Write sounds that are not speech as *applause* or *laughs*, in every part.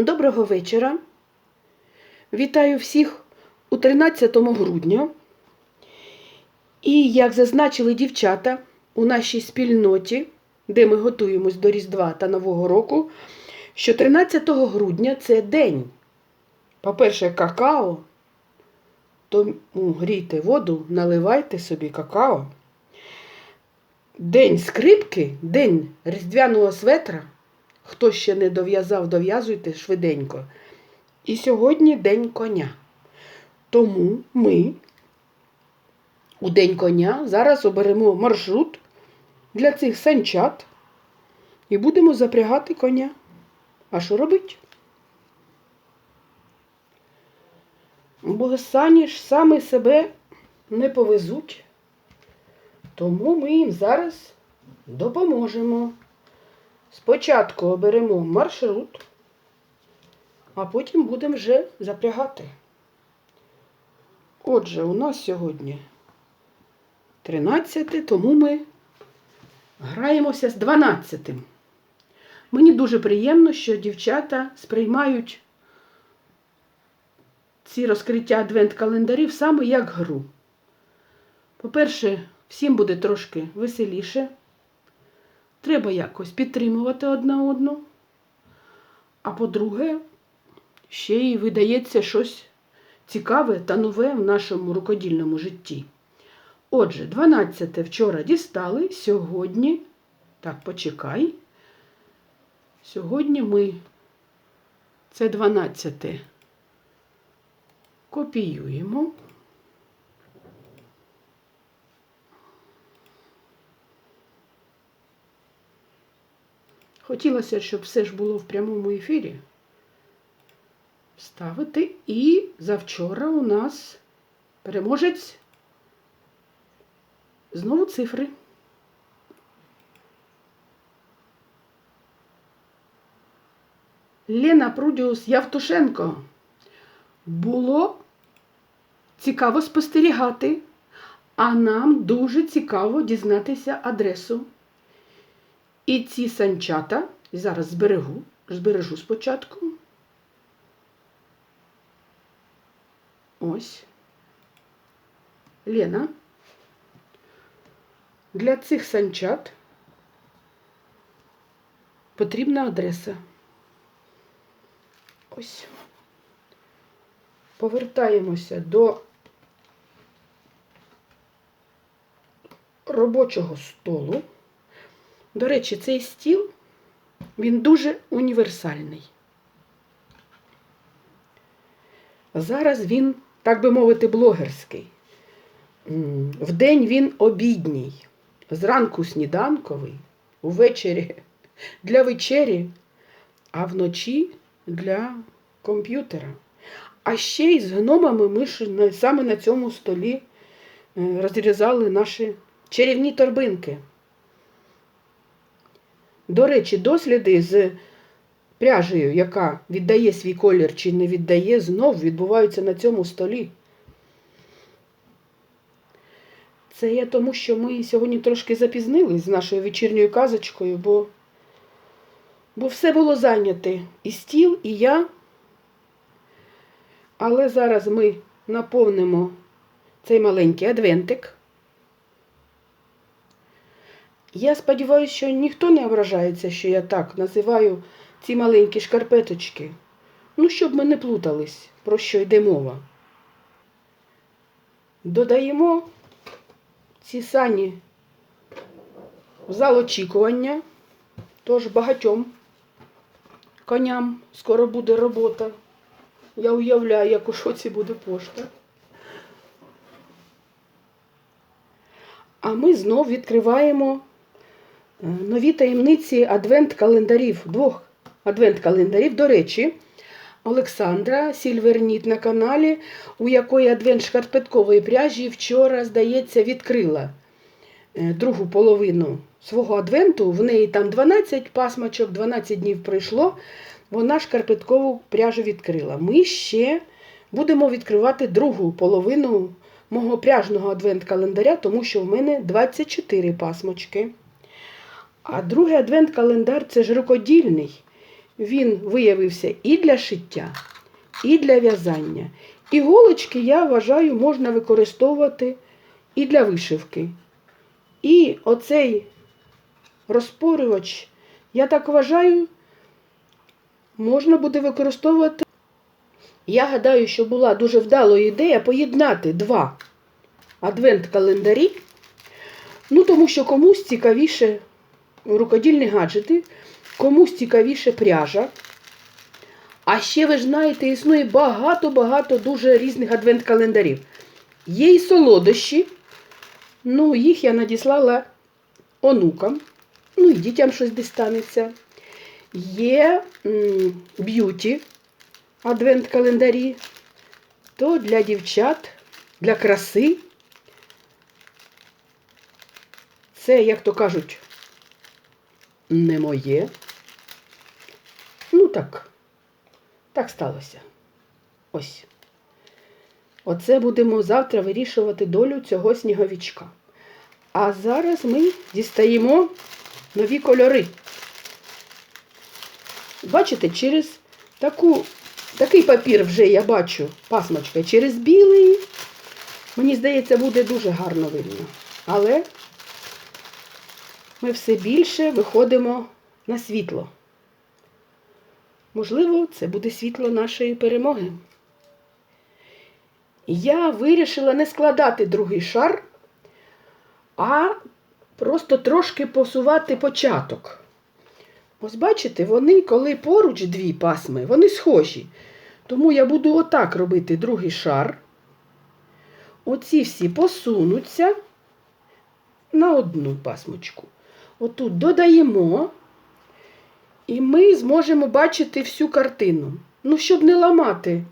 Доброго вечора. Вітаю всіх у 13 грудня. І як зазначили дівчата у нашій спільноті, де ми готуємось до Різдва та Нового року, що 13 грудня це день. По-перше, какао, тому грійте воду, наливайте собі какао. День скрипки, день різдвяного светра. Хто ще не дов'язав, дов'язуйте швиденько. І сьогодні День коня. Тому ми у День коня зараз оберемо маршрут для цих санчат і будемо запрягати коня. А що робить? Бо сані ж саме себе не повезуть. Тому ми їм зараз допоможемо. Спочатку оберемо маршрут, а потім будемо вже запрягати. Отже, у нас сьогодні 13, тому ми граємося з 12. Мені дуже приємно, що дівчата сприймають ці розкриття адвент-календарів саме як гру. По-перше, всім буде трошки веселіше. Треба якось підтримувати одна одну. А по-друге, ще й видається щось цікаве та нове в нашому рукодільному житті. Отже, 12 вчора дістали, сьогодні, так, почекай. Сьогодні ми це 12 копіюємо. Хотілося, щоб все ж було в прямому ефірі. Ставити. І завчора у нас переможець. Знову цифри. Лена Прудіус Явтушенко. Було цікаво спостерігати, а нам дуже цікаво дізнатися адресу. І ці санчата, зараз зберегу, збережу спочатку. Ось. Лена. Для цих санчат потрібна адреса. Ось. Повертаємося до робочого столу. До речі, цей стіл, він дуже універсальний. Зараз він, так би мовити, блогерський. Вдень він обідній, зранку сніданковий, увечері *laughs* для вечері, а вночі для комп'ютера. А ще й з гномами ми ж саме на цьому столі розрізали наші чарівні торбинки. До речі, досліди з пряжею, яка віддає свій колір чи не віддає, знов відбуваються на цьому столі. Це я тому, що ми сьогодні трошки запізнились з нашою вечірньою казочкою, бо, бо все було зайняте. І стіл, і я. Але зараз ми наповнимо цей маленький адвентик. Я сподіваюся, що ніхто не ображається, що я так називаю ці маленькі шкарпеточки. Ну, щоб ми не плутались, про що йде мова. Додаємо ці сані в зал очікування, тож багатьом коням скоро буде робота. Я уявляю, як у шоці буде пошта. А ми знов відкриваємо нові таємниці адвент-календарів, двох адвент-календарів. До речі, Олександра Сільверніт на каналі, у якої адвент шкарпеткової пряжі вчора, здається, відкрила другу половину свого адвенту. В неї там 12 пасмачок, 12 днів пройшло. Вона шкарпеткову пряжу відкрила. Ми ще будемо відкривати другу половину мого пряжного адвент-календаря, тому що в мене 24 пасмочки. А другий адвент-календар це ж рукодільний. Він виявився і для шиття, і для в'язання. Іголочки, я вважаю, можна використовувати і для вишивки. І оцей розпорювач, я так вважаю, можна буде використовувати. Я гадаю, що була дуже вдалою ідея поєднати два адвент-календарі. Ну, тому що комусь цікавіше рукодільні гаджети, комусь цікавіше пряжа. А ще, ви ж знаєте, існує багато-багато дуже різних адвент-календарів. Є і солодощі. Ну, їх я надіслала онукам. Ну, і дітям щось дістанеться. Є б'юті адвент-календарі. То для дівчат, для краси. Це, як то кажуть, не моє. Ну так, так сталося. Ось. Оце будемо завтра вирішувати долю цього сніговичка. А зараз ми дістаємо нові кольори. Бачите, через таку, такий папір вже я бачу пасмочка через білий. Мені здається, буде дуже гарно видно. Але ми все більше виходимо на світло. Можливо, це буде світло нашої перемоги. Я вирішила не складати другий шар, а просто трошки посувати початок. Ось бачите, вони, коли поруч дві пасми, вони схожі. Тому я буду отак робити другий шар. Оці всі посунуться на одну пасмочку. Отут додаємо, і ми зможемо бачити всю картину. Ну, щоб не ламати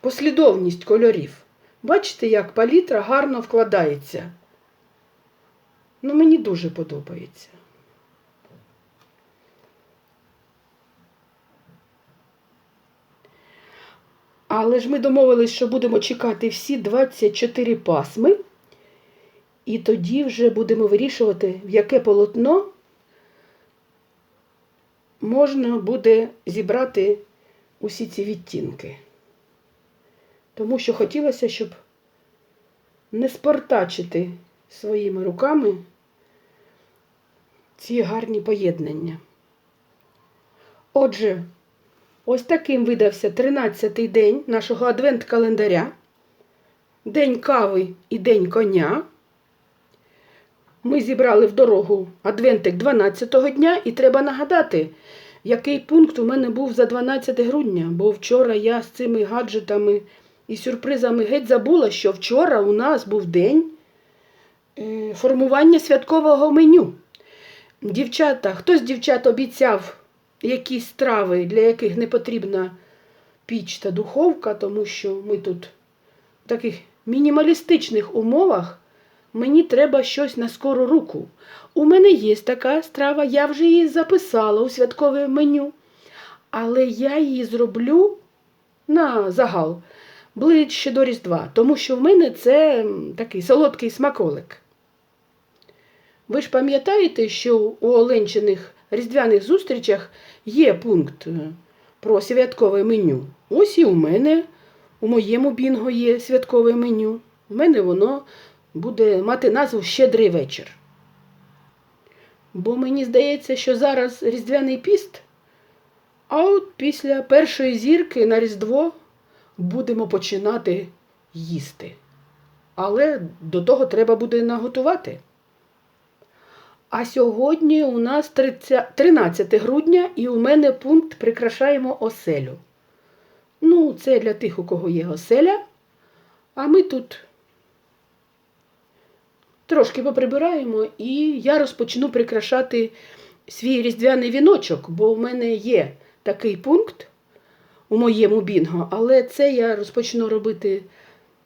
послідовність кольорів. Бачите, як палітра гарно вкладається. Ну, мені дуже подобається. Але ж ми домовились, що будемо чекати всі 24 пасми, і тоді вже будемо вирішувати, в яке полотно можна буде зібрати усі ці відтінки. Тому що хотілося, щоб не спортачити своїми руками ці гарні поєднання. Отже, ось таким видався 13-й день нашого адвент-календаря, День кави і День коня. Ми зібрали в дорогу адвентик 12-го дня, і треба нагадати, який пункт у мене був за 12 грудня, бо вчора я з цими гаджетами і сюрпризами геть забула, що вчора у нас був день е, формування святкового меню. Дівчата, хтось з дівчат обіцяв якісь страви, для яких не потрібна піч та духовка, тому що ми тут в таких мінімалістичних умовах мені треба щось на скору руку. У мене є така страва, я вже її записала у святкове меню, але я її зроблю на загал ближче до Різдва, тому що в мене це такий солодкий смаколик. Ви ж пам'ятаєте, що у Оленчиних різдвяних зустрічах є пункт е, про святкове меню. Ось і у мене, у моєму бінго є святкове меню. У мене воно буде мати назву Щедрий вечір. Бо мені здається, що зараз Різдвяний піст, а от після першої зірки на Різдво будемо починати їсти. Але до того треба буде наготувати. А сьогодні у нас 30 13 грудня і у мене пункт прикрашаємо оселю. Ну, це для тих, у кого є оселя. А ми тут трошки поприбираємо і я розпочну прикрашати свій різдвяний віночок, бо у мене є такий пункт у моєму бінго, але це я розпочну робити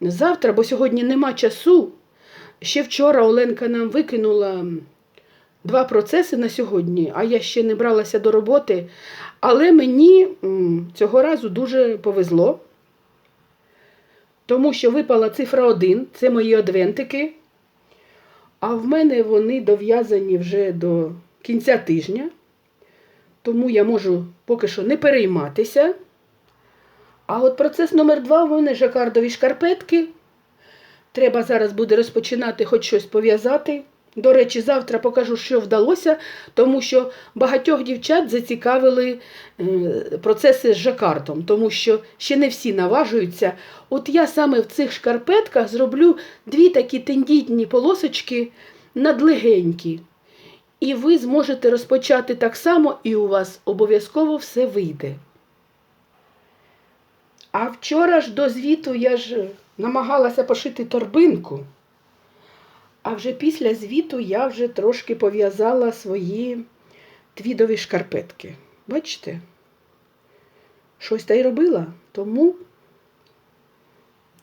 завтра, бо сьогодні нема часу. Ще вчора Оленка нам викинула два процеси на сьогодні, а я ще не бралася до роботи. Але мені цього разу дуже повезло, тому що випала цифра 1, це мої адвентики. А в мене вони дов'язані вже до кінця тижня. тому я можу поки що не перейматися. А от процес номер два в мене жакардові шкарпетки. Треба зараз буде розпочинати хоч щось пов'язати. До речі, завтра покажу, що вдалося, тому що багатьох дівчат зацікавили е, процеси з жакартом, тому що ще не всі наважуються. От я саме в цих шкарпетках зроблю дві такі тендітні полосочки надлегенькі. І ви зможете розпочати так само, і у вас обов'язково все вийде. А вчора ж до звіту я ж намагалася пошити торбинку. А вже після звіту я вже трошки пов'язала свої твідові шкарпетки. Бачите? Щось та й робила. Тому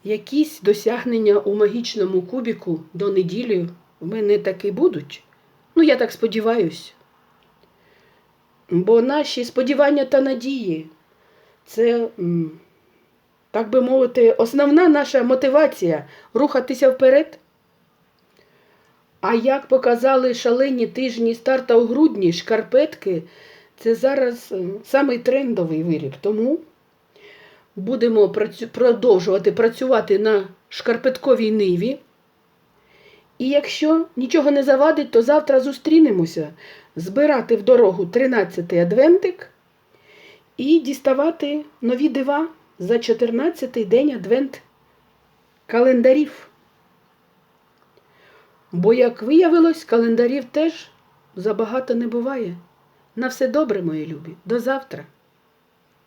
якісь досягнення у магічному кубіку до неділі в мене таки будуть. Ну, я так сподіваюсь. Бо наші сподівання та надії це, так би мовити, основна наша мотивація рухатися вперед. А як показали шалені тижні старта у грудні, шкарпетки це зараз е, самий трендовий виріб. Тому будемо працю- продовжувати працювати на шкарпетковій ниві. І якщо нічого не завадить, то завтра зустрінемося збирати в дорогу 13-й адвентик і діставати нові дива за 14-й день адвент календарів. Бо, як виявилось, календарів теж забагато не буває. На все добре, мої любі. До завтра.